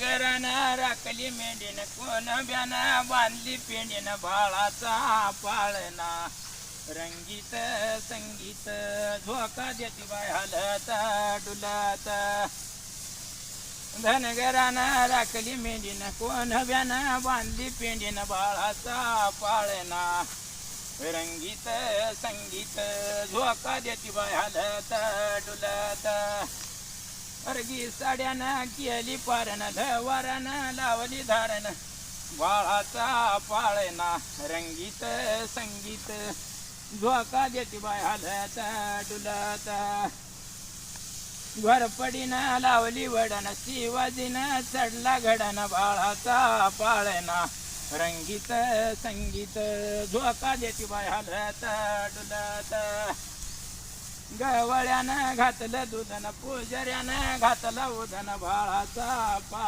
घरानं राखली मेंढीन कोण ब्यान बांधली पेंडीन बाळाचा पाळणा. रंगीत संगीत झोका देती बाय हलत डुलत. धनगरानं राखली मेंढीन कोण ब्यान बांधली पेंडीन बाळाचा पाळणा. रंगीत संगीत झोका देती बाय हलत डुलत. अर्गी साड्यानं केली पारण वरण लावली धारण. बाळाचा पाळणा रंगीत संगीत. झोका देती बाय हालत डुलत. घरपडीनं लावली वडन शिवाजीनं चढला घडन बाळाचा पाळणा रंगीत संगीत. झोका देती बाय हालत डुलत. गवळ्यानं घातलं दुधन पुजाऱ्यानं घातलं उधन बाळाचा पा